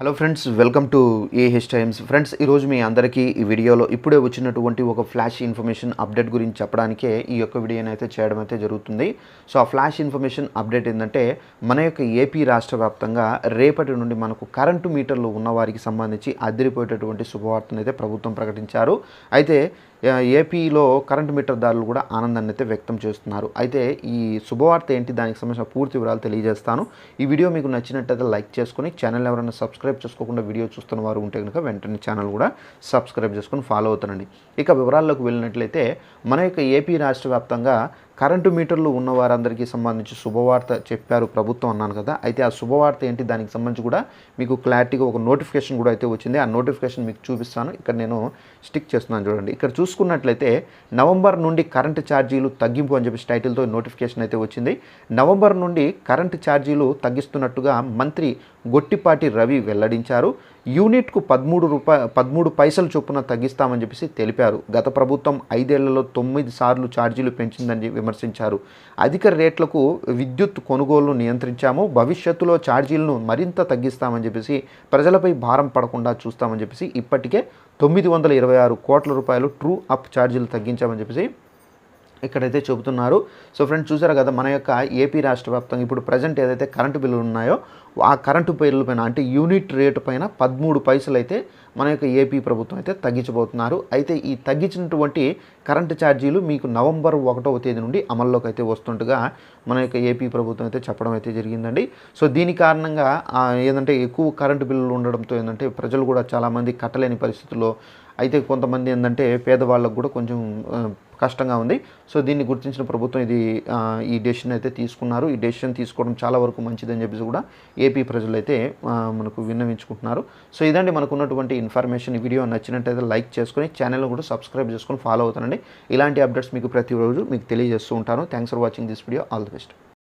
Hello friends welcome to AH Times friends ఈరోజు మీ అందరికీ ఈ వీడియోలో ఇప్పుడే వచ్చినటువంటి ఒక ఫ్లాష్ ఇన్ఫర్మేషన్ అప్డేట్ గురించి చెప్పడానికే ఈ యొక్క వీడియోని అయితే చేయడం అయితే జరుగుతుంది. సో ఆ ఫ్లాష్ ఇన్ఫర్మేషన్ అప్డేట్ ఏంటంటే మన యొక్క ఏపీ రాష్ట్ర వ్యాప్తంగా రేపటి నుండి మనకు కరెంటు మీటర్లు ఉన్న వారికి సంబంధించి అదిరిపోయేటటువంటి శుభవార్తను అయితే ప్రభుత్వం ప్రకటించారు. అయితే ఏపీలో కరెంటు మీటర్దారులు కూడా ఆనందాన్ని అయితే వ్యక్తం చేస్తున్నారు. అయితే ఈ శుభవార్త ఏంటి దానికి సంబంధించిన పూర్తి వివరాలు తెలియజేస్తాను. ఈ వీడియో మీకు నచ్చినట్టయితే లైక్ చేసుకొని ఛానల్ ఎవరైనా సబ్స్క్రైబ్ చేసుకోకుండా వీడియో చూస్తున్న వారు ఉంటే కనుక వెంటనే ఛానల్ కూడా సబ్స్క్రైబ్ చేసుకొని ఫాలో అవుతానండి. ఇక వివరాల్లోకి వెళ్ళినట్లయితే మన యొక్క ఏపీ రాష్ట్ర వ్యాప్తంగా కరెంటు మీటర్లు ఉన్న వారందరికీ సంబంధించి శుభవార్త చెప్పారు ప్రభుత్వం అన్నాను కదా. అయితే ఆ శుభవార్త ఏంటి? దానికి సంబంధించి కూడా మీకు క్లారిటీగా ఒక నోటిఫికేషన్ కూడా అయితే వచ్చింది. ఆ నోటిఫికేషన్ మీకు చూపిస్తాను. ఇక్కడ నేను స్టిక్ చేస్తున్నాను చూడండి. ఇక్కడ చూసుకున్నట్లయితే నవంబర్ నుండి కరెంటు ఛార్జీలు తగ్గింపు అని చెప్పి టైటిల్తో నోటిఫికేషన్ అయితే వచ్చింది. నవంబర్ నుండి కరెంటు ఛార్జీలు తగ్గిస్తున్నట్టుగా మంత్రి గొట్టిపాటి రవి వెల్లడించారు. యూనిట్కు పదమూడు రూపాయ పదమూడు పైసలు చొప్పున తగ్గిస్తామని చెప్పేసి తెలిపారు. గత ప్రభుత్వం ఐదేళ్ళలో తొమ్మిది సార్లు ఛార్జీలు పెంచిందని విమర్శించారు. అధిక రేట్లకు విద్యుత్ కొనుగోలును నియంత్రించాము. భవిష్యత్తులో ఛార్జీలను మరింత తగ్గిస్తామని చెప్పేసి ప్రజలపై భారం పడకుండా చూస్తామని చెప్పేసి ఇప్పటికే తొమ్మిది వందల ఇరవై ఆరు కోట్ల రూపాయలు ట్రూ అప్ ఛార్జీలు తగ్గించామని చెప్పేసి ఇక్కడైతే చెబుతున్నారు. సో ఫ్రెండ్స్ చూసారు కదా మన యొక్క ఏపీ రాష్ట్ర వ్యాప్తంగా ఇప్పుడు ప్రజెంట్ ఏదైతే కరెంటు బిల్లులు ఉన్నాయో ఆ కరెంటు బిల్లు పైన అంటే యూనిట్ రేటు పైన పదమూడు పైసలు అయితే మన యొక్క ఏపీ ప్రభుత్వం అయితే తగ్గించబోతున్నారు. అయితే ఈ తగ్గించినటువంటి కరెంటు ఛార్జీలు మీకు నవంబర్ ఒకటవ తేదీ నుండి అమల్లోకి అయితే వస్తుండగా మన యొక్క ఏపీ ప్రభుత్వం అయితే చెప్పడం అయితే జరిగిందండి. సో దీని కారణంగా ఏంటంటే ఎక్కువ కరెంటు బిల్లులు ఉండడంతో ఏంటంటే ప్రజలు కూడా చాలామంది కట్టలేని పరిస్థితుల్లో అయితే కొంతమంది ఏంటంటే పేదవాళ్ళకు కూడా కొంచెం కష్టంగా ఉంది. సో దీన్ని గుర్తించిన ప్రభుత్వం ఇది ఈ డెసిషన్ అయితే తీసుకున్నారు. ఈ డెసిషన్ తీసుకోవడం చాలా వరకు మంచిదని చెప్పేసి కూడా ఏపీ ప్రజలు అయితే మనకు విన్నవించుకుంటున్నారు. సో ఇదండి మనకు ఉన్నటువంటి ఇన్ఫర్మేషన్ ఈ వీడియో నచ్చినట్టయితే లైక్ చేసుకొని ఛానల్ని కూడా సబ్స్క్రైబ్ చేసుకొని ఫాలో అవుతానండి ఇలాంటి అప్డేట్స్ మీకు ప్రతిరోజు మీకు తెలియజేస్తూ ఉంటాను. Thanks for watching this video all the best